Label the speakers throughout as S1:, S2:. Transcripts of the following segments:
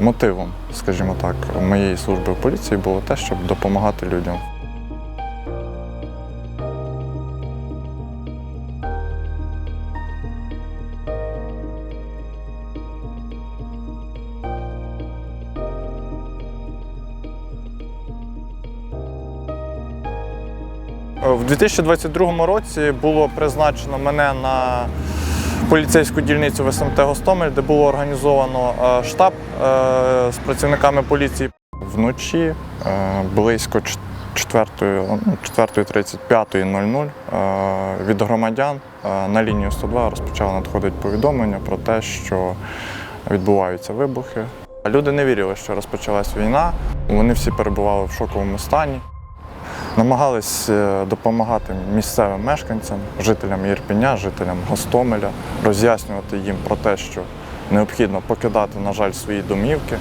S1: Мотивом, скажімо так, моєї служби в поліції було те, щоб допомагати людям. В 2022 році було призначено мене на поліцейську дільницю в СМТ Гостомель, де було організовано е, штаб е, з працівниками поліції. Вночі е, близько 4.35.00 е, від громадян на лінію 102 розпочало надходити повідомлення про те, що відбуваються вибухи. Люди не вірили, що розпочалась війна. Вони всі перебували в шоковому стані. Намагались е, допомагати місцевим мешканцям, жителям Єрпеня, жителям Гостомеля, роз'яснювати їм про те, що необхідно покидати, на жаль, свої домівки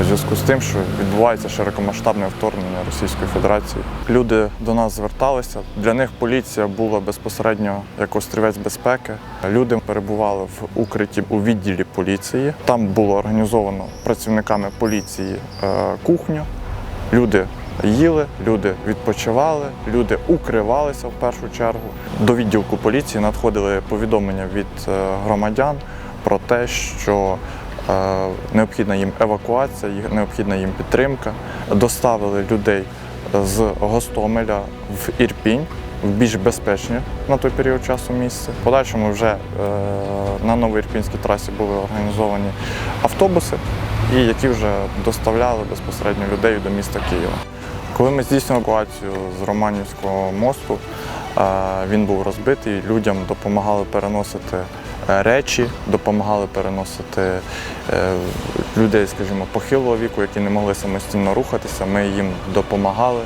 S1: у зв'язку з тим, що відбувається широкомасштабне вторгнення Російської Федерації. Люди до нас зверталися. Для них поліція була безпосередньо як острівець безпеки. Люди перебували в укритті у відділі поліції. Там було організовано працівниками поліції е, кухню. Люди їли, люди відпочивали, люди укривалися в першу чергу. До відділку поліції надходили повідомлення від е, громадян про те, що е, необхідна їм евакуація, необхідна їм підтримка. Доставили людей з Гостомеля в Ірпінь. В більш безпечні на той період часу місце. В подальшому вже е, на Новоірпінській трасі були організовані автобуси, і які вже доставляли безпосередньо людей до міста Києва. Коли ми здійснили евакуацію з Романівського мосту, він був розбитий, людям допомагали переносити е, речі, допомагали переносити е, людей, скажімо, похилого віку, які не могли самостійно рухатися. Ми їм допомагали.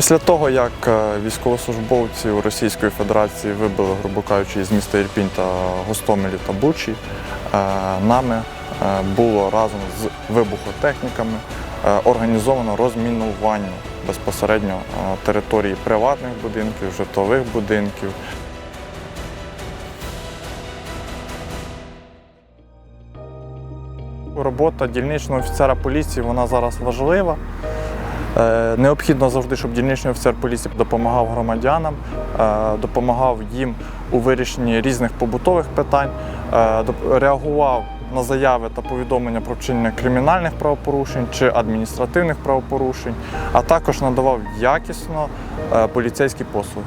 S1: Після того, як е, військовослужбовці у Російської Федерації вибили, грубо кажучи, з міста Ірпінь та Гостомелі та Бучі, е, нами е, було разом з вибухотехніками організовано розмінування безпосередньо території приватних будинків, житлових будинків. Робота дільничного офіцера поліції вона зараз важлива. Е, Необхідно завжди, щоб дільничний офіцер поліції допомагав громадянам, е, допомагав їм у вирішенні різних побутових питань, е, реагував на заяви та повідомлення про вчинення кримінальних правопорушень чи адміністративних правопорушень, а також надавав якісно поліцейські послуги.